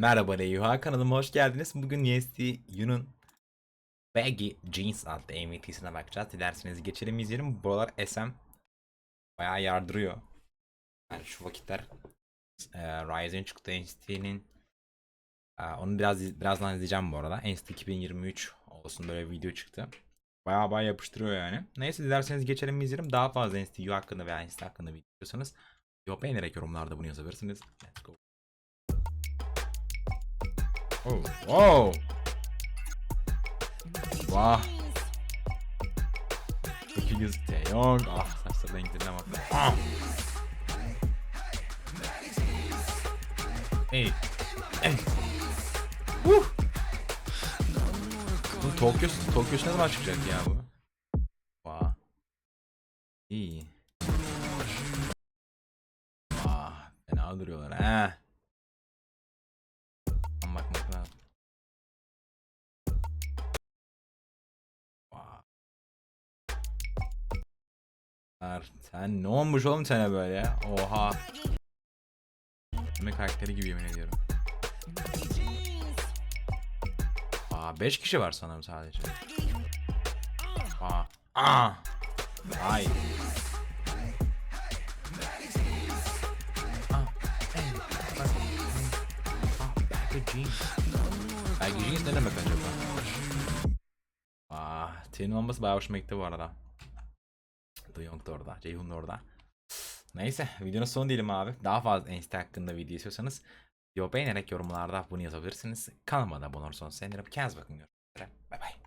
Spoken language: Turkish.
Merhaba Reyuha kanalıma hoş geldiniz. Bugün YST Yun'un Baggy Jeans adlı MVT'sine bakacağız. Dilerseniz geçelim izleyelim. Buralar SM bayağı yardırıyor. Yani şu vakitler e, Ryzen çıktı NCT'nin e, onu biraz birazdan izleyeceğim bu arada. NCT 2023 olsun böyle bir video çıktı. Bayağı bayağı yapıştırıyor yani. Neyse dilerseniz geçelim izleyelim. Daha fazla NCT U hakkında veya NCT hakkında video istiyorsanız video beğenerek yorumlarda bunu yazabilirsiniz. Let's go. Oh, wow. Vah. Çok iyi gözüküyor. Ah saçlar renklerine bak. Ah. Hey. Hey. Huh. Bu Tokyo, Tokyo ne zaman çıkacak ya bu? Vah. İyi. Ah, fena duruyorlar ha. Sen ne olmuş oğlum sana böyle? Oha. Anime karakteri gibi yemin ediyorum. Aa 5 kişi var sanırım sadece. Aa. Aa. Ay. Aa. Ey, bak. Aa, Baggy jeans. Ne demek acaba? Aa, T'nin olması bayağı hoşuma gitti bu arada. Duyong da orada, Ceyhun da orada. Neyse, videonun sonu değilim abi. Daha fazla Insta hakkında video istiyorsanız video beğenerek yorumlarda bunu yazabilirsiniz. Kanalıma da abone olursanız sevinirim. Kendinize bakın. Görüşmek üzere. Bay.